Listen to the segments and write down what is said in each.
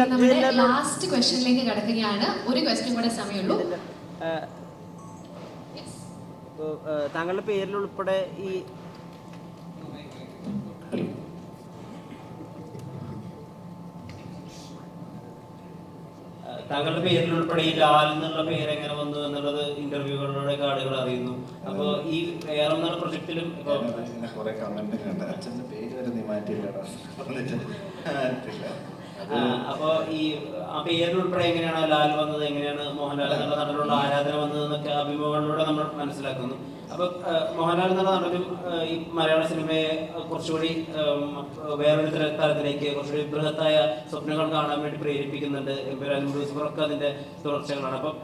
നമ്മുടെ ലാസ്റ്റ് ക്വസ്റ്റ്യനിലേക്ക് കടക്കുകയാണ്. ഒരു ക്വസ്റ്റ്യൻ കൂടെ സമയമുള്ളൂ. Yes. താങ്കളുടെ പേരിൽ ഉൾപ്പെടെ ഈ താങ്കളുടെ പേരിൽ ഉൾപ്പെടെ ഈ ലാൽ എന്നുള്ള പേര് എങ്ങനെ വന്നു എന്നുള്ളത് ഇന്റർവ്യൂകളിലൂടെ ആളുകൾ അറിയുന്നു. അപ്പൊ ഈ വേറെ എന്നുള്ള പ്രൊജക്റ്റിലും കുറെ കമന്റ് അച്ഛന്റെ പേര് വരെ നീ മാറ്റിയില്ലടാ. എന്നിട്ട് മാറ്റില്ല അത് ആ, അപ്പൊ ഈ ആ പേരിലുൾപ്പെടെ എങ്ങനെയാണ് ലാൽ വന്നത്? എങ്ങനെയാണ് മോഹൻലാൽ എന്നുള്ള നടനുള്ള ആരാധന വന്നത് എന്നൊക്കെ അഭിമുഖങ്ങളിലൂടെ നമ്മൾ മനസ്സിലാക്കുന്നു. അപ്പൊ മോഹൻലാൽ എന്നുള്ള നടനും ഈ മലയാള സിനിമയെ കുറച്ചുകൂടി വേറൊരു തലത്തിലേക്ക് കുറച്ചുകൂടി ബൃഹത്തായ സ്വപ്നങ്ങൾ കാണാൻ വേണ്ടി പ്രേരിപ്പിക്കുന്നുണ്ട് എമ്പുരാൻ ലൂസിഫറൊക്കെ അതിന്റെ തുടർച്ചകളാണ്. അപ്പം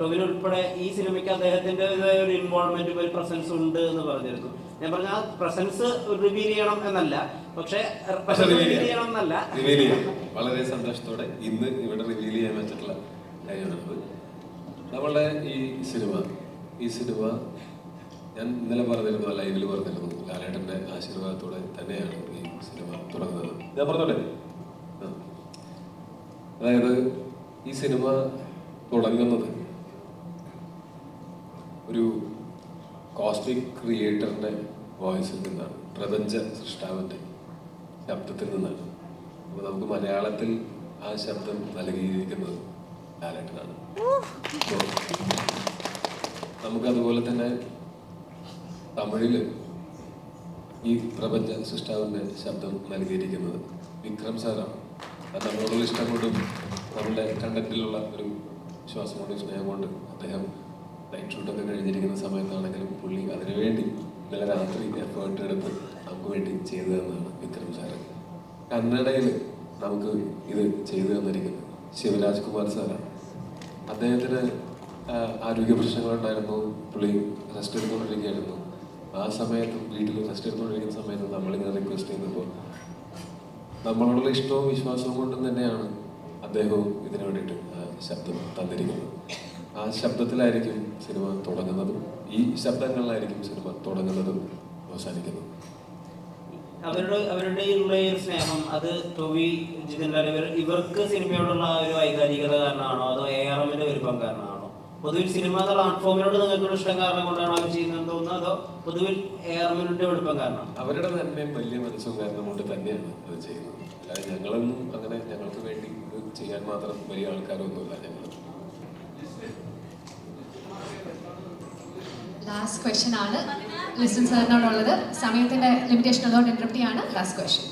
ടൊവിനുൾപ്പെടെ ഈ സിനിമയ്ക്ക് അദ്ദേഹത്തിന്റെ ഒരു ഇൻവോൾവ്മെന്റ് ഒരു പ്രസൻസ് ഉണ്ട് എന്ന് പറഞ്ഞിരുന്നു. ഞാൻ പറഞ്ഞ പ്രസൻസ് റിവീൽ ചെയ്യണം എന്നല്ല. പക്ഷേ റിവീൽ ചെയ്യണം എന്നല്ല. റിവീൽ വളരെ സന്തോഷത്തോടെ ഇന്ന് ഇവിടെ റിവീൽ ചെയ്യാൻ വെച്ചിട്ടുള്ള കാര്യമാണത് നമ്മളുടെ ഈ സിനിമ ഈ സിനിമ ഞാൻ ഇന്നലെ പറഞ്ഞിരുന്നു ലൈവിൽ പറഞ്ഞിരുന്നു. ലാലേട്ടന്റെ ആശീർവാദത്തോടെ തന്നെയാണ് ഈ സിനിമ തുടങ്ങുന്നത്. ഞാൻ പറഞ്ഞോട്ടെ. അതായത് ഈ സിനിമ തുടങ്ങുന്നത് ഒരു കോസ്മിക് ക്രിയേറ്ററിന്റെ വോയിസിൽ നിന്നാണ് പ്രപഞ്ച സൃഷ്ടാവിന്റെ ശബ്ദത്തിൽ നിന്നാണ് അപ്പോൾ നമുക്ക് മലയാളത്തിൽ ആ ശബ്ദം നൽകിയിരിക്കുന്നത് ലാലേട്ടനാണ്. നമുക്കതുപോലെ തന്നെ തമിഴിൽ ഈ പ്രപഞ്ച സൃഷ്ടാവിന്റെ ശബ്ദം നൽകിയിരിക്കുന്നത് വിക്രം സാറാണ്. അത് നമ്മളോടുള്ള ഇഷ്ടം കൊണ്ടും നമ്മളുടെ കണ്ടന്റിലുള്ള ഒരു വിശ്വാസം കൊണ്ടും സ്നേഹം കൊണ്ട് അദ്ദേഹം ലൈറ്റ് ഷൂട്ടൊക്കെ കഴിഞ്ഞിരിക്കുന്ന അതിനുവേണ്ടി ഇന്നലെ രാത്രി എഫേർട്ട് എടുത്ത് നമുക്ക് വേണ്ടി ചെയ്തു തന്നതാണ് വിക്രം സാറ്. കന്നഡയിൽ നമുക്ക് ഇത് ചെയ്തു തന്നിരിക്കുന്നത് ശിവരാജ് കുമാർ സാറാണ്. അദ്ദേഹത്തിന് ആരോഗ്യ പ്രശ്നങ്ങളുണ്ടായിരുന്നു പുള്ളി റെസ്റ്റ് എടുത്തുകൊണ്ടിരിക്കുകയായിരുന്നു. ആ സമയത്ത് വീട്ടിൽ റെസ്റ്റ് എടുത്തുകൊണ്ടിരിക്കുന്ന സമയത്ത് നമ്മളിങ്ങനെ റിക്വസ്റ്റ് ചെയ്യുന്നപ്പോൾ നമ്മളോടുള്ള ഇഷ്ടവും വിശ്വാസവും കൊണ്ടും തന്നെയാണ് അദ്ദേഹവും ഇതിനു വേണ്ടിയിട്ട് ശബ്ദം തന്നിരിക്കുന്നത്. ആ ശബ്ദത്തിലായിരിക്കും സിനിമ തുടങ്ങുന്നതും ഈ ശബ്ദങ്ങളിലായിരിക്കും സിനിമ തുടങ്ങുന്നതും അവസാനിക്കുന്നതും. അവരുടെ അവരുടെ ഉള്ള ഈ സ്നേഹം അത് ജിതൻലാൽ ഇവർ ഇവർക്ക് സിനിമയോടുള്ള ഒരു വൈകാരികത കാരണമാണോ? അതോ എ ആർ എമ്മിന്റെ വലുപ്പം കാരണമാണോ? പൊതുവിൽ സിനിമ പ്ലാറ്റ്ഫോമിനോട് നിങ്ങൾക്കുള്ള ഇഷ്ടം കാരണം കൊണ്ടാണോ അവർ ചെയ്യുന്നത് തോന്നുന്നത്? അതോ പൊതുവിൽ എ ആർ എമ്മിന്റെ വലുപ്പം കാരണം? അവരുടെ തന്നെ വലിയ മനസ്സും കാരണം കൊണ്ട് തന്നെയാണ് അത് ചെയ്യുന്നത്. അല്ലാതെ ഞങ്ങളൊന്നും അങ്ങനെ ഞങ്ങൾക്ക് വേണ്ടി ചെയ്യാൻ മാത്രം വലിയ ആൾക്കാരൊന്നുമില്ല ഞങ്ങൾ. ലാസ്റ്റ് ക്വസ്റ്റ്യൻ ആണ്. ലിസൺ സാറിനോടുള്ളത് സമയത്തിന്റെ ലിമിറ്റേഷൻ ഉള്ളതുകൊണ്ട് ഇന്റർപ്റ്റ് ചെയ്യാണ്. ലാസ്റ്റ് ക്വസ്റ്റ്യൻ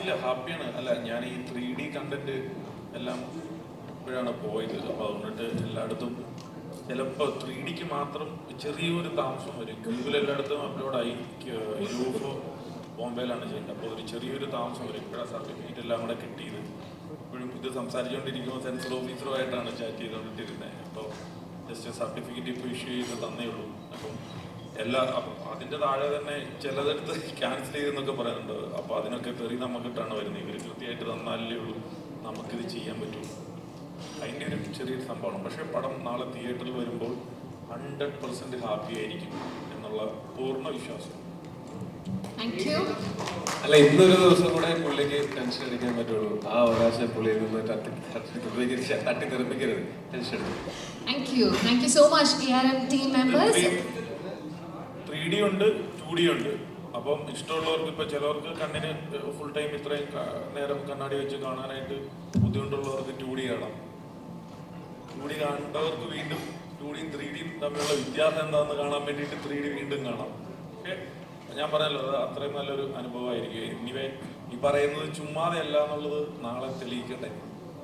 ഇല്ല ഹാപ്പിയാണ്. അല്ല ഞാൻ ഈ ത്രീ ഡി കണ്ടന്റ് എല്ലാം ഇപ്പോഴാണ് പോയത്. അപ്പോൾ അതുകൊണ്ടിട്ട് എല്ലായിടത്തും ചിലപ്പോ ത്രീ ഡിക്ക് മാത്രം ചെറിയൊരു താമസം വരും. ഗൂഗിൾ എല്ലായിടത്തും അപ്ലോഡായി യൂഫോ ബോംബെയിലാണ് ചെയ്യുന്നത് അപ്പോൾ ഒരു ചെറിയൊരു താമസം വരും. ഇപ്പോഴാണ് സർട്ടിഫിക്കറ്റ് എല്ലാം കൂടെ കിട്ടിയത്. ഇപ്പോഴും ഇത് സംസാരിച്ചുകൊണ്ടിരിക്കുമ്പോൾ സെൻസർ ഓഫീസറുമായിട്ടാണ് ചാറ്റ് ചെയ്തുകൊണ്ടിരുന്നത് അപ്പോൾ ജസ്റ്റ് സർട്ടിഫിക്കറ്റ് ഇപ്പോൾ ഇഷ്യൂ ചെയ്ത് തന്നേ ഉള്ളൂ. അപ്പം എല്ലാ അപ്പം അതിന്റെ താഴെ തന്നെ ചിലതെടുത്ത് ക്യാൻസൽ ചെയ്തെന്നൊക്കെ പറയുന്നുണ്ട്. അപ്പോൾ അതിനൊക്കെ തെറി നമുക്കിട്ടാണ് വരുന്നത് ഇവർ കൃത്യമായിട്ട് തന്നാലേ ഉള്ളൂ. നമുക്കിത് ചെയ്യാൻ പറ്റും. അതിന്റെ ഒരു ചെറിയൊരു സംഭവമാണ്. പക്ഷേ പടം നാളെ തിയേറ്ററിൽ വരുമ്പോൾ ഹൺഡ്രഡ് പെർസെന്റ് ഹാപ്പി ആയിരിക്കും എന്നുള്ള പൂർണ വിശ്വാസം. Thank യു അല്ല ഇന്നൊരു ദിവസം കൂടെ പുള്ളിക്ക് ടെൻഷൻ അടിക്കാൻ പറ്റുള്ളൂ. ആ അവകാശം പുള്ളിയിൽ നിന്ന് തട്ടി തട്ടി തെറിപ്പിക്കരുത്. Tension thank you thank you so much T R M team members three D ഉണ്ട് ടു ഡി ഉണ്ട്. അപ്പം ഇഷ്ടമുള്ളവർക്ക് ഇപ്പം ചിലവർക്ക് കണ്ണിന് ഫുൾ ടൈം ഇത്രയും നേരം കണ്ണാടി വെച്ച് കാണാനായിട്ട് ബുദ്ധിമുട്ടുള്ളവർക്ക് ടു ഡി കാണാം. ടു ഡി കണ്ടവർക്ക് വീണ്ടും ടു ഡിയും ത്രീ ഡിയും തമ്മിലുള്ള വ്യത്യാസം എന്താണെന്ന് കാണാൻ വേണ്ടിയിട്ട് ത്രീ ഡി വീണ്ടും കാണാം. ഞാൻ പറഞ്ഞല്ലോ അത് അത്രയും നല്ലൊരു അനുഭവമായിരിക്കും. ഇനിവേ ഈ പറയുന്നത് ചുമ്മാതെ അല്ല എന്നുള്ളത് നാളെ തെളിയിക്കട്ടെ